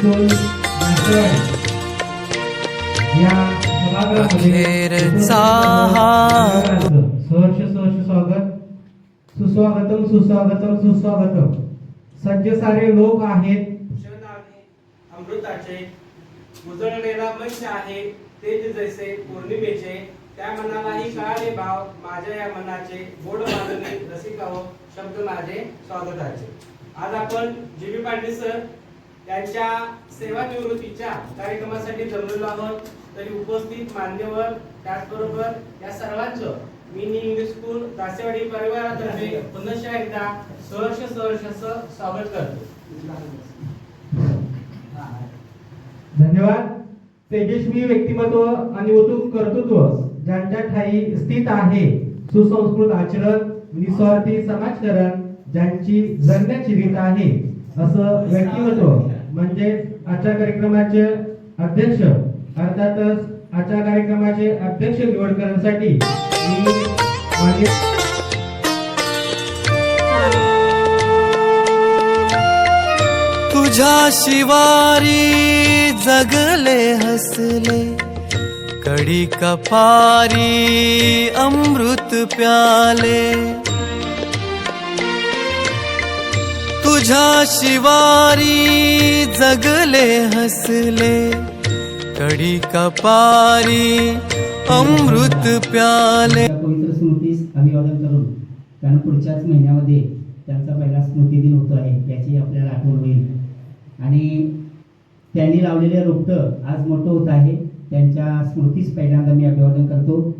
अखेरचा. सहर्ष सहर्ष स्वागत. सुस्वागतम सुस्वागतम सुस्वागतम. सज्ज सारे लोक आहेत. क्षण आहे. अमृताचे. उजळलेला मंच आहे. तेज जैसे पौर्णिमेचे. त्या मनालाही कळाले भाव. माझ्या या मनाचे गोड वादने रसिकाव शब्द माझे स्वागताचे. आज आपण जी. बी. पाटील सर यांच्या सेवानिवृत्तीच्या कार्यक्रमासाठी जमलेलो आहोत. तरी उपस्थित मान्यवर त्याचबरोबर या सर्वांचं मिनी इंग्लिश स्कूल दासेवाडी परिवारातर्फे पुनशा एकदा सहर्ष सहर्ष असं स्वागत करतो. धन्यवाद. तेजस्वी व्यक्तिमत्व आणि उत्तम कर्तृत्व ज्यांच्या ठाई स्थित आहे सुसंस्कृत आचरण निस्वार्थी समाजकरण ज्यांची जगण्याची रीत आहे असं व्यक्तिमत्व म्हणजे आजच्या कार्यक्रमाचे अध्यक्ष अर्थातच आजच्या कार्यक्रमाचे अध्यक्ष निवड करण्यासाठी मी तुझ्या शिवारी जगले हसले. कडी कपारी अमृत प्याले. तुझ्या शिवारी जगले हसले. कडी कपारी अमृत प्याले. पवित्र स्मृतीस अभिवादन करून कारण पुढच्याच महिन्यामध्ये त्यांचा पहिला स्मृतिदिन होतो आहे याची आपल्याला आठवण होईल. आणि त्यांनी लावलेले रोपटं आज मोठं होत आहे त्यांच्या स्मृतीस पहिल्यांदा मी अभिवादन करतो.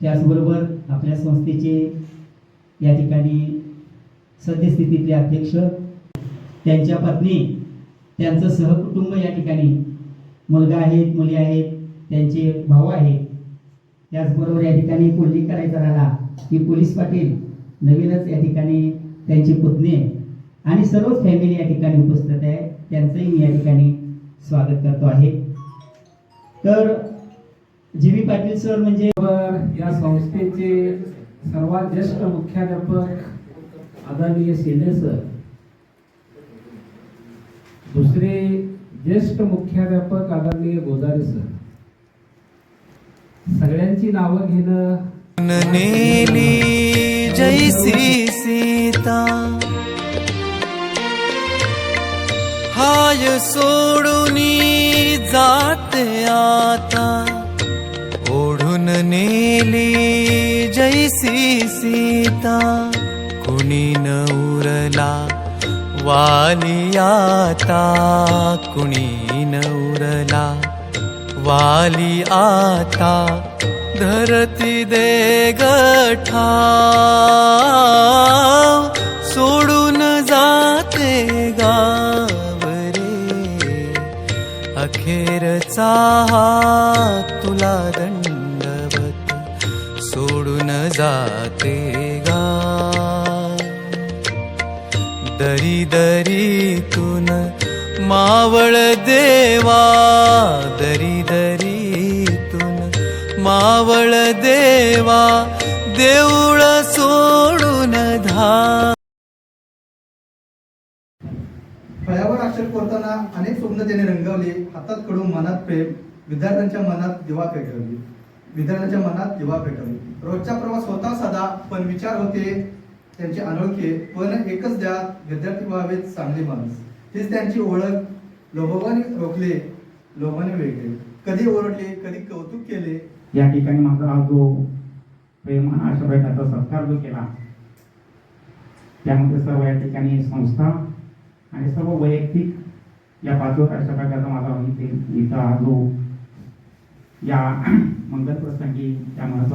त्याचबरोबर आपल्या संस्थेचे या ठिकाणी सद्यस्थितीतले अध्यक्ष त्यांच्या पत्नी त्यांचं सहकुटुंब या ठिकाणी. मुलगा आहेत मुली आहेत त्यांचे भाऊ आहेत. त्याचबरोबर या ठिकाणी कोल्ही करायचा राहिला की पोलीस पाटील नवीनच या ठिकाणी त्यांची पुतणी आणि सर्वच फॅमिली या ठिकाणी उपस्थित आहे. त्यांचंही मी या ठिकाणी स्वागत करतो आहे. तर जी पाटील सर म्हणजे या संस्थेचे सर्वात ज्येष्ठ मुख्याध्यापक आदरणीय सेने सर दुसरे ज्येष्ठ मुख्याध्यापक आदरणीय गोदारे सर सगळ्यांची नावं घेणं जय श्री सीता हाय सोडून जाते आता ओढून नेली श्री सीता. न उरला? वाली आता कुणी न उरला? वाली आता धरती दे गठा. सोडून जाते गावरे. अखेरचा तुला दंडवत. सोडून जाते दरी दरीतून मावळ देवा दरी दरीतून मावळ देवा देऊळ सोडून धा. फळ्यावर अक्षर कोरताना अनेक स्वप्न त्याने रंगवली हातात कडून मनात प्रेम विद्यार्थ्यांच्या मनात दिवा पेटवली. विद्यार्थ्यांच्या मनात दिवा पेटवली. रोजचा प्रवास होता साधा पण विचार होते त्यांचे अनोळखे पण एकच द्या विद्यार्थी व्हावेत चांगले माणूस. हीच त्यांची ओळख लोभवाने रोखले लोभाने वेगळे. कधी ओरडले कधी कौतुक केले. या ठिकाणी माझा हा जो प्रेमानं अशा प्रकारचा सत्कार जो केला त्यामध्ये सर्व या ठिकाणी संस्था आणि सर्व वैयक्तिक या बाजूवर अशा प्रकारचा माझा इथे हा जो या मंगल प्रसंगी त्या महत्त्व